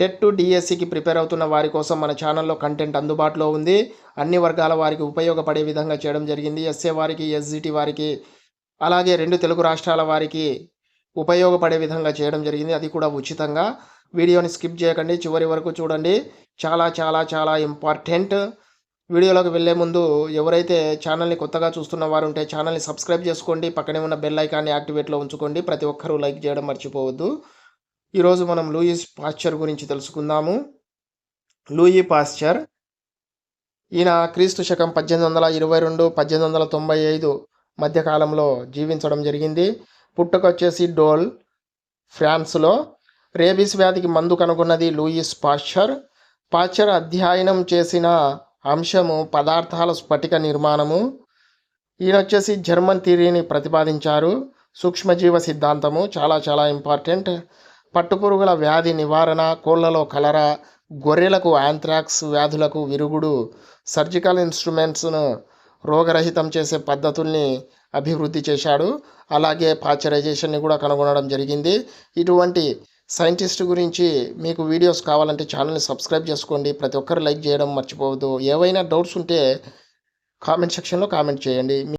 TET to డిఎస్సికి prepare అవుతున్న వారి కోసం మన ఛానల్లో కంటెంట్ అందుబాటులో ఉంది. అన్ని వర్గాల వారికి ఉపయోగపడే విధంగా చేయడం జరిగింది. ఎస్ఏ వారికి ఎస్జిటి వారికి అలాగే రెండు తెలుగు రాష్ట్రాల వారికి ఉపయోగపడే విధంగా చేయడం జరిగింది. అది కూడా ఉచితంగా. వీడియోని స్కిప్ చేయకండి. చివరి వరకు చూడండి. చాలా చాలా చాలా ఇంపార్టెంట్. వీడియోలోకి వెళ్ళే ముందు ఎవరైతే ఛానల్ని కొత్తగా చూస్తున్న వారు ఉంటే ఛానల్ని సబ్స్క్రైబ్ చేసుకోండి. పక్కనే ఉన్న బెల్ ఐకాన్ని యాక్టివేట్లో ఉంచుకోండి. ప్రతి ఒక్కరూ లైక్ చేయడం మర్చిపోవద్దు. ఈరోజు మనం లూయిస్ పాశ్చర్ గురించి తెలుసుకుందాము. లూయి పాశ్చర్ ఈయన క్రీస్తు శకం పద్దెనిమిది వందల ఇరవై రెండు పద్దెనిమిది వందల తొంభై ఐదు మధ్యకాలంలో జీవించడం జరిగింది. పుట్టుకొచ్చేసి డోల్ ఫ్రాన్స్లో. రేబీస్ వ్యాధికి మందు కనుగొన్నది లూయిస్ పాశ్చర్ పాశ్చర్ అధ్యయనం చేసిన అంశము పదార్థాల స్ఫటిక నిర్మాణము. ఈయన వచ్చేసి జర్మన్ థియరీని ప్రతిపాదించారు. సూక్ష్మజీవ సిద్ధాంతము చాలా చాలా ఇంపార్టెంట్. పట్టుపురుగుల వ్యాధి నివారణ కోళ్ళలో కలరా గొర్రెలకు యాంథ్రాక్స్ వ్యాధులకు విరుగుడు సర్జికల్ ఇన్స్ట్రుమెంట్స్ను రోగరహితం చేసే పద్ధతుల్ని అభివృద్ధి చేశాడు. అలాగే పాశ్చరైజేషన్ని కూడా కనుగొనడం జరిగింది. ఇటువంటి సైంటిస్ట్ గురించి మీకు వీడియోస్ కావాలంటే ఛానల్ని సబ్స్క్రైబ్ చేసుకోండి. ప్రతి ఒక్కరు లైక్ చేయడం మర్చిపోవద్దు. ఏవైనా డౌట్స్ ఉంటే కామెంట్ సెక్షన్లో కామెంట్ చేయండి.